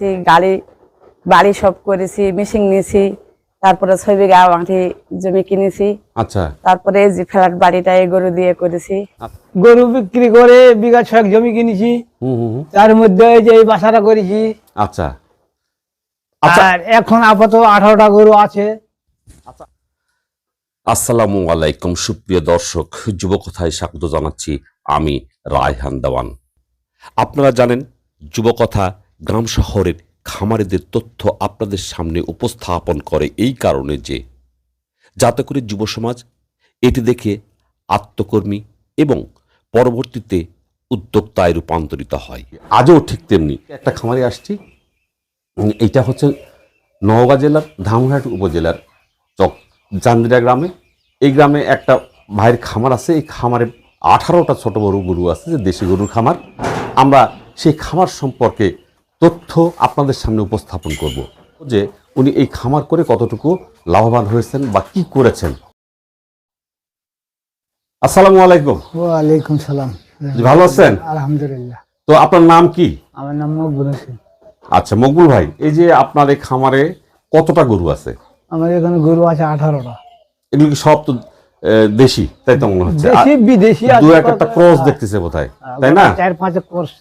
সেই গাড়ি বাড়ি সব করেছি মেশিন নিয়েছি তারপরে ছয় বিঘা মাটি জমি কিনেছি। আচ্ছা। তারপরে এই যে ফ্ল্যাট বাড়িটা এই গরু দিয়ে করেছি। গরু বিক্রি করে বিঘা ছয়েক জমি কিনেছি। হুম হুম হুম। তার মধ্যে এই যে এই বাসাটা করেছি। আচ্ছা। আচ্ছা। আর এখন আপাতত আঠারোটা গরু আছে। আসসালামু আলাইকুম সুপ্রিয় দর্শক যুবকথায় স্বাগত জানাচ্ছি আমি রায়হান দেওয়ান। আপনারা জানেন যুবকথা গ্রাম শহরের খামারিদের তথ্য আপনাদের সামনে উপস্থাপন করে এই কারণে যে, যাতে করে যুব সমাজ এটি দেখে আত্মকর্মী এবং পরবর্তীতে উদ্যোক্তায় রূপান্তরিত হয়। আজও ঠিক তেমনি একটা খামারে আসছি। এইটা হচ্ছে নওগাঁ জেলার ধামঘাট উপজেলার চক জান্দিরা গ্রামে। এই গ্রামে একটা ভাইয়ের খামার আছে। এই খামারে আঠারোটা ছোট বড় গরু আছে, যে দেশি গরুর খামার। আমরা সেই খামার সম্পর্কে তথ্য আপনাদের সামনে উপস্থাপন করব। যে উনি এই খামার করে কতটুকু লাভবান হয়েছেন বা কি করেছেন। আসসালামু আলাইকুম। ওয়ালাইকুম সালাম। ভালো আছেন? আলহামদুলিল্লাহ। তো আপনার নাম কি? আমার নাম মকবুল হোসেন। আচ্ছা মকবুল ভাই এই যে আপনার এই খামারে কতটা গরু আছে? আমার এখানে গরু আছে আঠারোটা। এগুলো কি সব তো দেশি? তাই তো মনে হচ্ছে। দেশি বিদেশি দু এক একটা ক্রস দেখতেছে বোধহয়। তাই না? চার পাঁচ কোর্স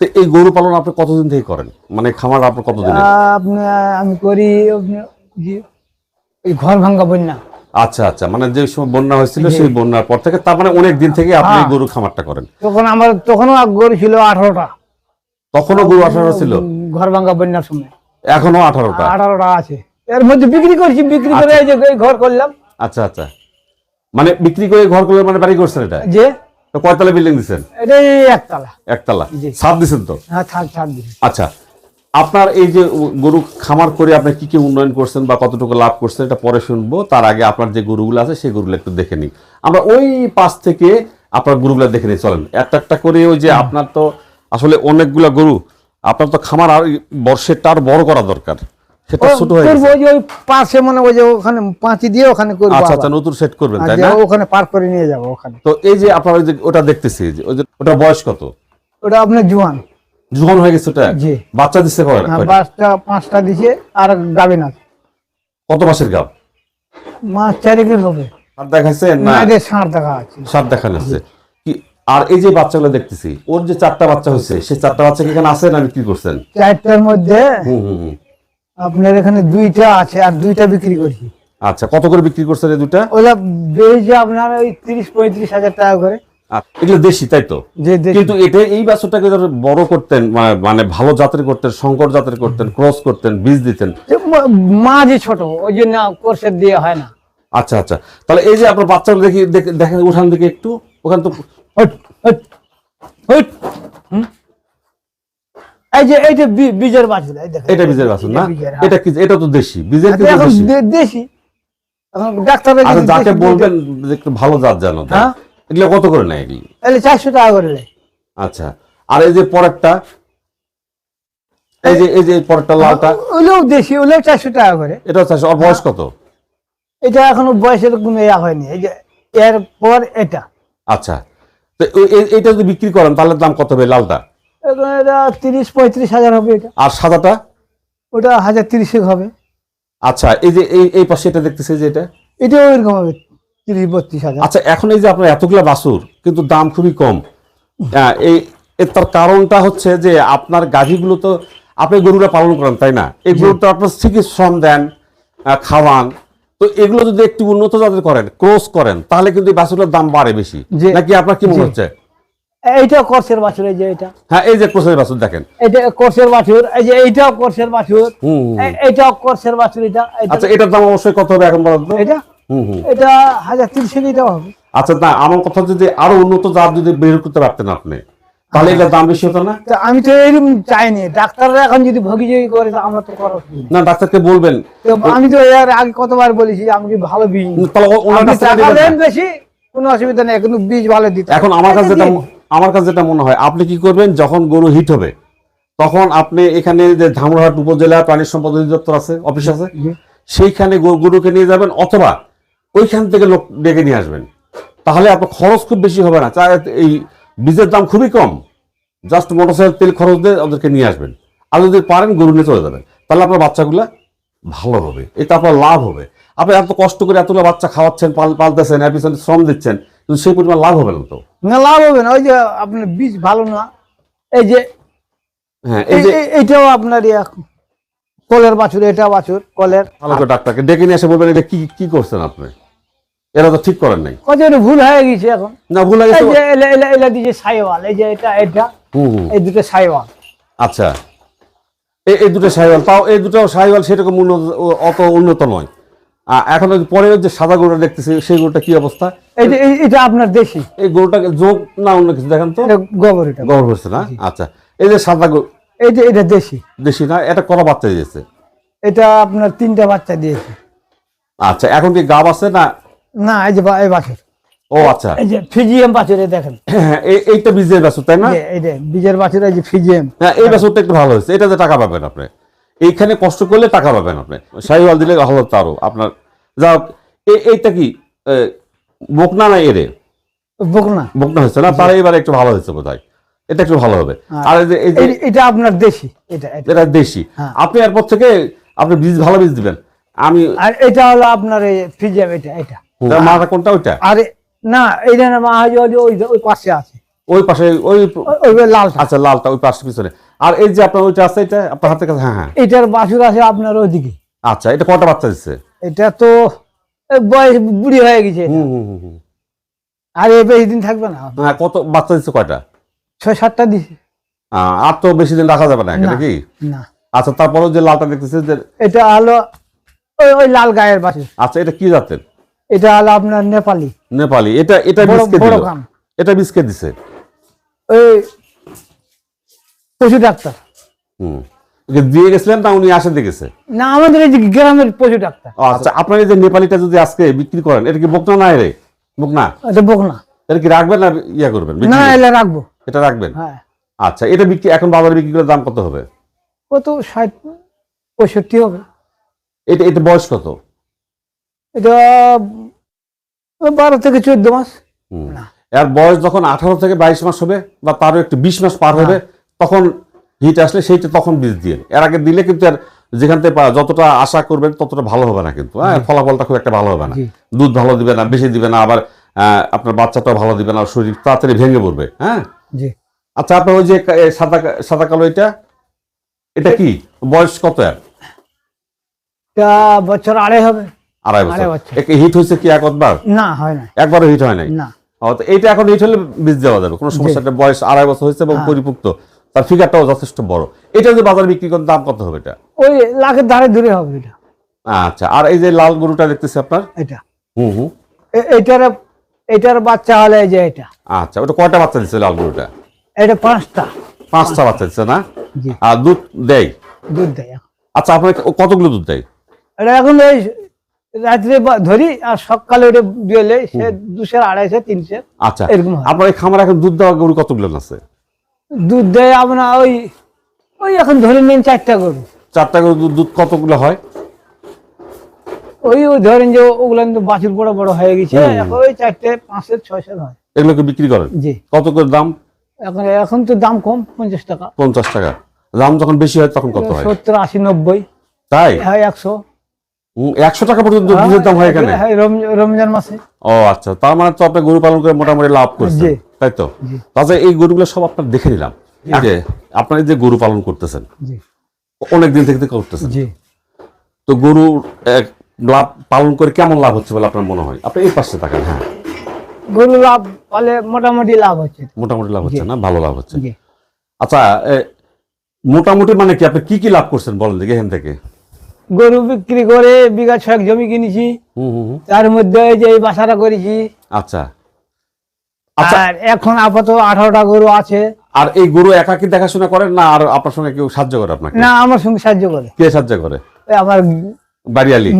তো এই গরু পালন আপনি কতদিন থেকে করেন? মানে খামার আপনার কতদিন আপনি আমি করি আপনি ঘর ভাঙ্গা বন্যা। আচ্ছা আচ্ছা। মানে যে সময় বন্যা হয়েছিল সেই বন্যার পর থেকে তার মানে অনেক দিন থেকে আপনি হ্যাঁ। গরু খামারটা করেন। তখন আমার তখনও গরু ছিল আঠারোটা। তখনও গরু আঠারো ছিল? ঘর ভাঙ্গা বন্যার সময়। এখনও আঠারোটা? আঠারোটা আছে। এর মধ্যে বিক্রি করছি বিক্রি করে এই যে ঘর করলাম। আচ্ছা আচ্ছা। মানে বিক্রি করে ঘর করে মানে বাড়ি করছেন এটা? যে? তো কয়তলা বিল্ডিং দিচ্ছেন এটা একতলা। একতলা। ছাদ দিচ্ছেন তো? হ্যাঁ আচ্ছা আপনার এই যে গরু খামার করে আপনি কি কি উন্নয়ন করছেন বা কতটুকু লাভ করছেন এটা পরে শুনব। তার আগে আপনার যে গরুগুলো আছে সেই গরুগুলো একটু দেখে নিই। আমরা ওই পাশ থেকে আপনার গরুগুলো দেখে নিই চলেন। একটা একটা করে ওই যে আপনার তো আসলে অনেকগুলা গরু আপনার তো খামার আর বর্ষেরটা আর বড় করা দরকার। সেটা ছোট হয়ে করব ওই ওই পাশে মানে ওই যে ওখানে পাঁচি দিয়ে ওখানে করব আচ্ছা আচ্ছা নতুন সেট করবেন আর তাই না? ওখানে পার করে নিয়ে যাব ওখানে। তো এই যে আপনার যে ওটা দেখতেছি যে ওই যে ওটা বয়স কত? ওটা আপনার জোয়ান। জোয়ান হয়ে গেছে ওটা? জি। বাচ্চা দিচ্ছে কয়টা? হ্যাঁ, কয়টা? পাঁচটা দিছে আর গাবে না কত মাসের গাব মাছ চারিকের হবে। না? দেখা আছে। দেখা কি আর এই যে বাচ্চাগুলো দেখতেছি ওর যে চারটা বাচ্চা হয়েছে সেই চারটা বাচ্চা কি এখানে আছে না বিক্রি করছেন? চারটার মধ্যে হুম হুম হুম। আপনার এখানে দুইটা আছে আর দুইটা বিক্রি করছি। আচ্ছা কত করে বিক্রি করছেন এই দুটা ওগুলা বেশি আপনার ওই তিরিশ পঁয়ত্রিশ হাজার টাকা করে। এগুলো দেশি তাই তো? কিন্তু এটা এই বাচ্চাটাকে ধরো বড় করতেন মানে ভালো জাতের করতেন শঙ্কর জাতের করতেন ক্রস করতেন বীজ দিতেন। মা- মাঝে ছোট ওই জন্য কোর্সের দিয়ে হয় না। আচ্ছা আচ্ছা। তাহলে এই যে আপনার বাচ্চাগুলো দেখি দেখে- দেখেন উঠান দিকে একটু। ওখানে তো হট, হট, হট। হুম? এই যে এই যে বীজের বাছুর এটা বীজের বাছুর না? এটা বীজের। এটা কি এটা তো দেশি বীজের কিন্তু দেশি। দেশি। এখন ডাক্তাররা যাকে বলবেন একটু ভালো জাত জানো হ্যাঁ। এগুলো কত করে নেয় এগুলি? চারশো টাকা করে নেয়। আচ্ছা আর এই যে পরেরটা? এই যে এই যে পরেরটা লালটা? ওগুলোও দেশি ওগুলোও চারশো টাকা করে। এটা হচ্ছে ওর বয়স কত? এটা এখনও বয়সের কোনো ইয়া হয়নি। এই যে এর পর এটা। আচ্ছা তো এইটা যদি বিক্রি করেন তাহলে দাম কত হবে লালটা? এটা তিরিশ পঁয়ত্রিশ হাজার হবে এটা। আর সাদাটা? ওটা হাজার তিরিশে হবে। আচ্ছা এই যে এই এই পাশে এটা দেখতেছে যে এটা? এটাও এরকম হবে তিরিশ বত্রিশ হাজার। আচ্ছা এখন এই যে আপনার এতগুলা বাছুর কিন্তু দাম খুবই কম। হ্যাঁ, এই তার কারণটা হচ্ছে যে আপনার গাভীগুলো তো আপনি গরুরা পালন করেন তাই না? এই গরু তো আপনার ঠিকই শ্রম দেন খাওয়ান। তো এগুলো যদি একটু উন্নত জাতের করেন ক্রস করেন তাহলে কিন্তু এই দাম বাড়ে বেশি। নাকি আপনার কি মনে হচ্ছে? কোর্সের বাছুর এই যে এটা। হ্যাঁ এই যে ক্রসের বাছুর দেখেন। এটা কোর্সের বাছুর এই যে এইটাও কোর্সের বাছুর। এইটাও কোর্সের বাছুর এটা আচ্ছা এটার দাম অবশ্যই কত হবে এখন বলেন তো এটা এটা হাজার তিরিশে এটাও হবে। আচ্ছা না আমার কথা যদি আরও উন্নত জাত যদি বের করতে পারতেন আপনি তাহলে এটার দাম বেশি হতো না? আমি তো এরকম চাইনি। ডাক্তাররা এখন যদি ভগিযোগি করে তো আমরা তো করা না। ডাক্তারকে বলবেন। আমি তো এর আগে কতবার বলেছি আমি কি ভালো বীজ। তাহলে। বেশি কোনো অসুবিধা নেই কিন্তু বীজ ভালো দিতে এখন আমার কাছে যেটা আমার কাছে যেটা মনে হয় আপনি কি করবেন যখন গরু হিট হবে তখন আপনি এখানে যে ধামরাহাট উপজেলা প্রাণী সম্পদ অধিদপ্তর আছে অফিস আছে সেইখানে গরুকে নিয়ে যাবেন অথবা ওইখান থেকে লোক ডেকে নিয়ে আসবেন। তাহলে আপনার খরচ খুব বেশি হবে না। চা- এই বীজের দাম খুবই কম। জাস্ট মোটরসাইকেল তেল খরচ দিয়ে ওদেরকে নিয়ে আসবেন। আর যদি পারেন গরু নিয়ে চলে যাবেন। তাহলে আপনার বাচ্চাগুলো ভালো হবে। এটা আপনার লাভ হবে। আপনি এত কষ্ট করে এতগুলো বাচ্চা খাওয়াচ্ছেন পাল পালতেছেন এর পিছনে শ্রম দিচ্ছেন কিন্তু সেই পরিমাণ লাভ হবে না তো। না লাভ হবে না ওই যে আপনার বীজ ভালো না এই যে হ্যাঁ এই এই- যে এইটাও আপনার কলের বাছুর এটা বাছুর কলের। ভালো করে ডাক্তারকে ডেকে নিয়ে এসে বলবেন এটা কি কি করছেন আপনি? এরা তো ঠিক করেন নাই। একটু ভুল হয়ে গেছে এখন। না ভুল হয়ে এই গেছে যে এলা এলা এলা দিয়েছে সাইওয়াল এই যে এটা এটা এই দুটো সাইওয়াল। আচ্ছা। এই এই দুটো সাইওয়াল তাও এই দুটো সাইওয়াল সেরকম উন্নত অত উন্নত নয়। এখন পরে যে সাদা গরুটা দেখতেছি সেই গরুটা কি অবস্থা? এই এটা আপনার দেশি। এই গরুটাকে যোগ না অন্য কিছু দেখেন তো। গোবর এটা। গরু হচ্ছে না? আচ্ছা এই যে সাদা গরু এই যে এটা দেশি। দেশি না এটা কত বাচ্চা দিয়েছে? এটা আপনার তিনটা বাচ্চা দিয়েছে। আচ্ছা এখন কি গাব আছে না না এই যে বা- এই বাছুর। ও আচ্ছা। এই যে ফিজিএম বাছুর দেখেন। হ্যাঁ এই- এইটা বীজের বেসর তাই না? এই যে- বীজের বাছুর এই যে ফিজিএম হ্যাঁ এই বেসরটা একটু ভালো হয়েছে। এটাতে টাকা পাবেন আপনি? এইখানে কষ্ট করলে টাকা পাবেন আপনি। সাইওয়াল দিলে ভালো তারও আপনার যা এইটা কি বকনা না এরে? বকনা। বকনা হয়েছে না? তার এবার একটু ভালো হয়েছে বোধ এটা একটু ভালো হবে। আর এই যে এই যে এই- এটা আপনার দেশি। এটা এটা। দেশি। হ্যাঁ। আপনি এরপর থেকে আপনি বীজ ভালো বীজ দিবেন। আমি আর এটা হলো আপনার এটা এটা। মাটা কোনটা? ওইটা? আর না এইটা না মা হয় যে ওই ওই- পাশে আছে। ওই পাশে ওই লালটা। আচ্ছা লালটা ওই পাশে পিছনে। আর এই যে আপনার ওইটা আছে এটা আপনার হাতের কাছে হ্যাঁ হ্যাঁ। এটার বাছুর আছে আপনার ওইদিকে। আচ্ছা এটা কটা বাচ্চা দিচ্ছে? এটা তো বয়স বুড়ি হয়ে গেছে। আর এ বেশি দিন থাকবে না। হ্যাঁ কত বাচ্চা দিচ্ছে কয়টা? ছয় সাতটা দিছে। আর তো বেশি দিন রাখা যাবে না না। কি? না। আচ্ছা তারপরেও যে লালটা দেখতেছে যে এটা হলো ওই ওই লাল গায়ের বাছুর আচ্ছা এটা কি জাতের? এটা হলো আপনার নেপালি। নেপালি। এটা এটা বড় বিস্কে বড় এটা বিস্কে দিছে। ওই পশু ডাক্তার। হুম। ওকে দিয়ে গেছিলেন না উনি আসে দিয়ে গেছে? না আমাদের এই যে গ্রামের পশু ডাক্তার। আচ্ছা আপনার এই যে নেপালিটা যদি আজকে বিক্রি করেন এটা কি বকনা না রে? বকনা? এটা বকনা। এটা কি রাখবেন না ইয়া করবেন না? এলে রাখব। এটা রাখবেন? হ্যাঁ। আচ্ছা এটা বিক্রি এখন বাজারে বিক্রি করে দাম কত হবে? কত ষাট পঁয়ষট্টি হবে। এটা এটা বয়স কত? এটা বারো থেকে চোদ্দ মাস। হুম। না। এর বয়স যখন আঠারো থেকে বাইশ মাস হবে বা তারও একটু বিশ মাস পার হবে তখন হিট আসলে সেইটা তখন বীজ দিয়ে। এর আগে দিলে কিন্তু আর যেখান থেকে যতটা আশা করবেন ততটা ভালো হবে না কিন্তু। হ্যাঁ ফলাফলটা খুব একটা ভালো হবে না। দুধ ভালো দিবে না বেশি দিবে না আবার আপনার বাচ্চাটাও ভালো দিবে না শরীর তাড়াতাড়ি ভেঙে পড়বে। হ্যাঁ? আচ্ছা আপনার ওই যে সাদা সাদা কালো এটা এটা কি? বয়স কত এটা বছর আড়াই হবে। আড়াই বছর। হিট হয়েছে কি একবার না হয় না একবারও হিট হয় নাই? না। এইটা এখন হিট হলে বীজ দেওয়া যাবে কোনো সমস্যা বয়স আড়াই বছর হয়েছে এবং হ্যাঁ। পরিপুক্ত তার ফিগারটাও যথেষ্ট বড়। এটা যদি বাজারে বিক্রি করেন দাম কত হবে এটা? ওই লাখের ধারে দূরে হবে এটা। আচ্ছা আর এই যে লাল গরুটা দেখতেছি আপনার? এটা। হুম হুম। এটার এটার বাচ্চা হলে যে এটা। আচ্ছা ওটা কয়টা বাচ্চা দিচ্ছে লাল গরুটা? এটা পাঁচটা। পাঁচটা বাচ্চা দিচ্ছে না? জি। আর দুধ দেয়? দুধ দেয় আচ্ছা আপনার কতগুলো দুধ দেয়? এটা এখন এই রাত্রে ধরি আর সকালে ওটা দিলে সে দুশো আড়াইশো তিনশো আচ্ছা এরকম আপনার এই খামারে এখন দুধ দেওয়া গরু কতগুলো আছে? দুধ দেয় আপনার ওই ওই এখন ধরে নিন চারটা গরু। চারটা গরু দুধ- কতগুলো হয়? ওই ওই ধরেন যে ওগুলো কিন্তু বাছুর বড় বড় হয়ে গেছে এখন ওই চারটে পাঁচশো ছয়শো হয়। এগুলোকে বিক্রি করেন? জি। কত করে দাম? এখন এখন তো দাম কম পঞ্চাশ টাকা। পঞ্চাশ টাকা। দাম যখন বেশি হয় তখন কত হয়? সত্তর আশি নব্বই। তাই? হয় একশো। একশো টাকা পর্যন্ত দুধের দাম হয় এখানে হ্যাঁ, রম- রমজান মাসে। ও আচ্ছা। তার মানে তো আপনি গরু পালন করে মোটামুটি লাভ করছেন। জি। তাই তো। তাহলে এই গরুগুলো সব আপনার দেখে নিলাম। যে আপনার যে গরু পালন করতেছেন অনেক দিন থেকে করতেছেন। তো গরু এক, লাভ পালন করে কেমন লাভ হচ্ছে বলে আপনার মনে হয়? আপনি এই পাশে থাকেন হ্যাঁ। গরু লাভ ফলে মোটামুটি লাভ হচ্ছে। মোটামুটি লাভ হচ্ছে না? ভালো লাভ হচ্ছে। আচ্ছা মোটামুটি মানে কি আপনি কি কি লাভ করছেন বলেন দেখি এখান থেকে? গরু বিক্রি করে বিঘা ছয়েক জমি কিনেছি। হুম হুম হুম। তার মধ্যে এই যে এই বাসাটা করেছি। আচ্ছা আচ্ছা। আর এখন আপাতত আঠারোটা গরু আছে। আর এই গরু একাকি দেখাশোনা করেন না আর আপনার সঙ্গে কেউ সাহায্য করে আপনাকে? না আমার সঙ্গে সাহায্য করে। কে সাহায্য করে? আমার বাড়িয়ালি?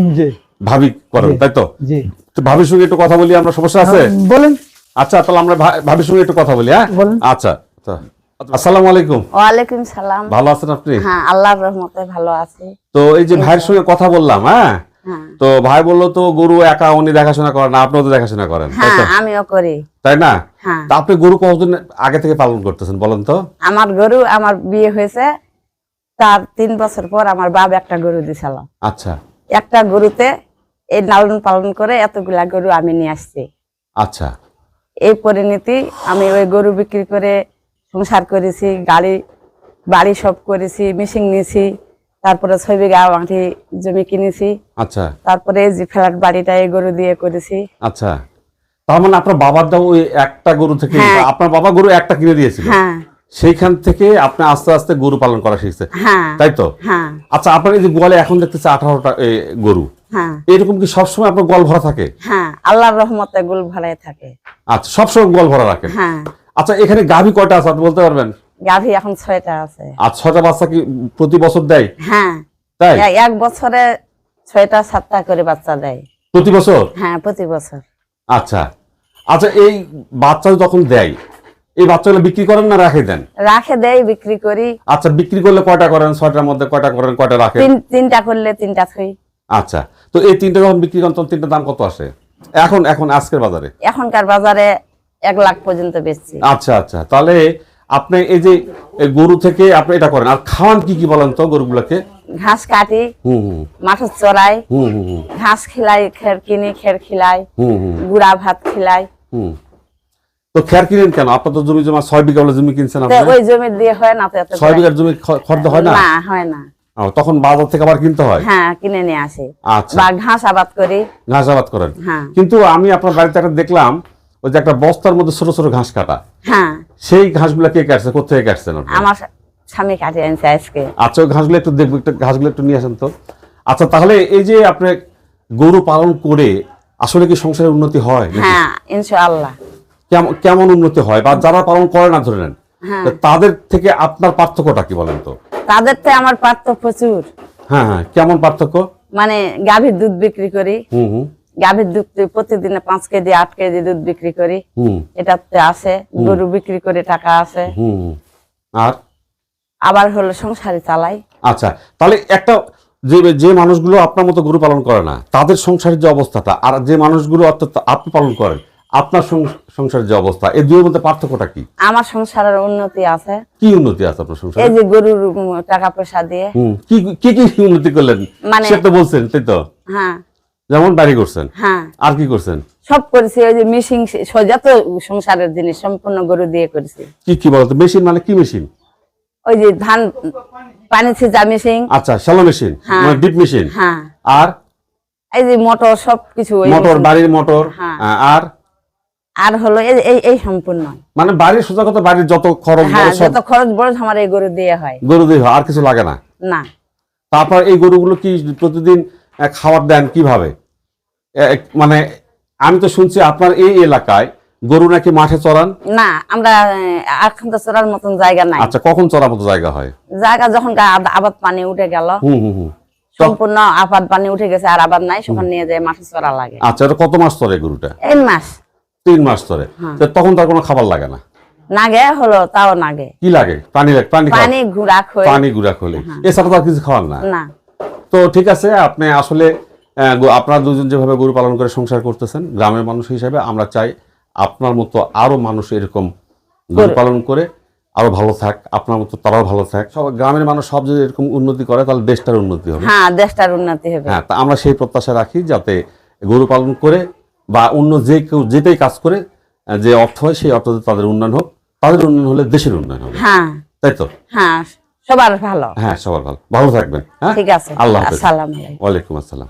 ভাবি করেন তাই তো? ভাবির সঙ্গে একটু কথা বলি আমরা সমস্যা আছে? বলেন। আচ্ছা তাহলে আমরা ভাবির সঙ্গে একটু কথা বলি হ্যাঁ? বলুন। আচ্ছা আচ্ছা। আসসালামু আলাইকুম। ওয়ালাইকুম সালাম। ভালো আছেন আপনি? হ্যাঁ আল্লাহর রহমতে ভালো আছি। তো এই যে ভাইয়ের সঙ্গে কথা বললাম হ্যাঁ? তো ভাই বলল তো গরু একা উনি দেখাশোনা করেন না আপনিও তো দেখাশোনা করেন। হ্যাঁ আমিও করি। তাই না? হ্যাঁ। তা আপনি গরু কতদিন আগে থেকে পালন করতেছেন বলেন তো? আমার গরু আমার বিয়ে হয়েছে তার তিন বছর পর আমার বাবা একটা গরু দিছিল। আচ্ছা। একটা গরুতে এই লালন পালন করে এতগুলা গরু আমি নিয়ে আসছি। আচ্ছা। এই পরিণতি আমি ওই গরু বিক্রি করে সংসার করেছি গাড়ি বাড়ি সব করেছি মেশিন নিয়েছি। তারপরে ছয় বিঘা মাটি জমি কিনেছি। আচ্ছা। তারপরে যে ফ্ল্যাট বাড়িটা এই গরু দিয়ে করেছি। আচ্ছা। তার মানে আপনার বাবার দাও ওই একটা গরু থেকে হ্যাঁ। আপনার বাবা গরু একটা কিনে দিয়েছিল। হ্যাঁ। সেইখান থেকে আপনি আস্তে আস্তে গরু পালন করা শিখছে। হ্যাঁ। তাই তো? আচ্ছা আপনার এই যে গোয়ালে এখন দেখতেছে আঠারোটা গরু। এরকম কি সবসময় আপনার গোয়াল ভরা থাকে? হ্যাঁ আল্লাহর রহমতে গুল ভালাই থাকে। আচ্ছা সবসময় গোয়াল ভরা রাখেন। হ্যাঁ। আচ্ছা এখানে গাভী কয়টা আছে আপনি বলতে পারবেন? গাভী এখন ছয়টা আছে। আর ছয়টা বাচ্চা কি প্রতি বছর দেয়? হ্যাঁ। তাই? এক বছরে ছয়টা সাতটা করে বাচ্চা দেয়। প্রতি বছর? হ্যাঁ প্রতি বছর। আচ্ছা। আচ্ছা এই বাচ্চা যখন দেয় এই বাচ্চাগুলো বিক্রি করেন না রাখে দেন? রাখে দেয় বিক্রি করি। আচ্ছা বিক্রি করলে কয়টা করেন? ছয়টার মধ্যে কয়টা করেন কয়টা রাখেন? তিন তিনটা করলে তিনটা থই। আচ্ছা তো এই তিনটা যখন বিক্রি করেন তখন তিনটা দাম কত আসে? এখন এখন আজকের বাজারে? এখনকার বাজারে এক লাখ পর্যন্ত বেচছি। আচ্ছা আচ্ছা তাহলে আপনি এই যে গরু থেকে আপনি এটা করেন। আর খাওয়ান কি কি বলেন তো গরুগুলোকে? ঘাস কাটি মাঠে চড়াই ঘাস খিলাই খের কিনি খের খিলাই গুড়া ভাত খিলাই। তো খের কিনেন কেন? আপনার তো জমি জমা ছয় বিঘা জমি কিনছেন ওই জমি দিয়ে হয় না ছয়। বিঘার জমি খ- খর্দ হয় না? না হয় না। তখন বাজার থেকে আবার কিনতে হয়? হ্যাঁ কিনে নিয়ে আসি। আচ্ছা। বা ঘাস আবাদ করি। ঘাস আবাদ করেন। হ্যাঁ। কিন্তু আমি আপনার বাড়িতে একটা দেখলাম ওই যে একটা বস্তার মধ্যে ছোট ছোট ঘাস কাটা। হ্যাঁ। সেই ঘাসগুলো কে কাটছে? কোথেকে কাটছেন আপনি? আমার স্বামী কাটি আনছে আজকে। আচ্ছা ওই ঘাসগুলো একটু দেখব একটু ঘাসগুলো একটু নিয়ে আসেন তো। আচ্ছা তাহলে এই যে আপনি গরু পালন করে আসলে কি সংসারের উন্নতি হয় হ্যাঁ ইনশাআল্লাহ। কেমন কেমন উন্নতি হয়? বা যারা পালন করে না ধরে নেন হ্যাঁ। তো তাদের থেকে আপনার পার্থক্যটা কি বলেন তো? তাদের তো আমার পার্থক্য প্রচুর। হ্যাঁ হ্যাঁ কেমন পার্থক্য? মানে গাভীর দুধ বিক্রি করি। হুম হুম। গাভীর দুধ প্রতিদিনে পাঁচ কেজি আট কেজি দুধ বিক্রি করি। হুম। এটাতে আছে গরু বিক্রি করে টাকা আছে। আর? আবার হলো সংসারে চালাই। আচ্ছা তাহলে একটা যে যে মানুষগুলো আপনার মতো গরু পালন করে না তাদের সংসারের যে অবস্থাটা আর যে মানুষগুলো অর্থাৎ আপনি পালন করেন আপনার সংসারের যে অবস্থা এই দুইয়ের মধ্যে পার্থক্যটা কি? আমার সংসারের উন্নতি আছে। কি উন্নতি আছে আপনার সংসারে? এই যে গরুর টাকা পয়সা দিয়ে। কি কি উন্নতি করলেন? মানে- সেটা বলছেন তাই তো? হ্যাঁ। যেমন বাড়ি করছেন হ্যাঁ। আর কি করছেন? সব করেছি ওই যে মিশিং যত সংসারের জিনিস সম্পূর্ণ গরু দিয়ে করেছি। কি কি বলতো? মেশিন মানে কি মেশিন ওই যে ধান পানি ছিঁচা মেশিন আচ্ছা শ্যালো মেশিন হ্যাঁ। মানে ডিপ মেশিন হ্যাঁ। আর? এই যে মোটর সব কিছু মোটর বাড়ির মোটর হ্যাঁ। আর? আর হলো এই এই এই সম্পূর্ণ। মানে বাড়ির সোজা কথা বাড়ির যত খরচ হ্যাঁ যত খরচ বড় আমার এই গরু দিয়ে হয়। গরু দিয়ে হয়, আর কিছু লাগে না? না। তারপর এই গরুগুলো কি প্রতিদিন খাবার দেন কীভাবে? মানে আমি তো শুনছি আপনার এই এলাকায় গরু নাকি মাঠে চড়ান? না আমরা এখন তো চড়ার মতন জায়গা নাই। আচ্ছা কখন চড়ার মতো জায়গা হয়? জায়গা যখন আবাদ পানি উঠে গেল হুম হুম হুম। সম্পূর্ণ আবাদ পানি উঠে গেছে আর আবাদ নাই সেখানে নিয়ে যায় মাঠে চড়া লাগে। আচ্ছা এটা কত মাস চড়ে গরুটা? এই মাস। তিন মাস চড়ে। হ্যাঁ। তো তখন তার কোনো খাবার লাগে না? নাগে হলো তাও নাগে। কি লাগে? পানি লাগে পানি পানি ঘুরা খই। পানি গুড়া খোলে এছাড়া তো আর কিছু খাওয়ার না? না। তো ঠিক আছে আপনি আসলে আপনারা দুজন যেভাবে গরু পালন করে সংসার করতেছেন গ্রামের মানুষ হিসাবে আমরা চাই আপনার মতো আরও মানুষ এরকম গরু পালন করে আরও ভালো থাক আপনার মতো তারাও ভালো থাক। সব গ্রামের মানুষ সব যদি এরকম উন্নতি করে তাহলে দেশটার উন্নতি হবে। হ্যাঁ দেশটার উন্নতি হবে। হ্যাঁ তা আমরা সেই প্রত্যাশা রাখি যাতে গরু পালন করে বা অন্য যে কেউ যেটাই কাজ করে যে অর্থ হয় সেই অর্থ তাদের উন্নয়ন হোক তাদের উন্নয়ন হলে দেশের উন্নয়ন হবে। হ্যাঁ। তাই তো? হ্যাঁ। সবার ভালো। হ্যাঁ সবার ভালো। ভালো থাকবেন হ্যাঁ? ঠিক আছে। আল্লাহ আসসালাম আলাইকুম। ওয়ালাইকুম আসসালাম।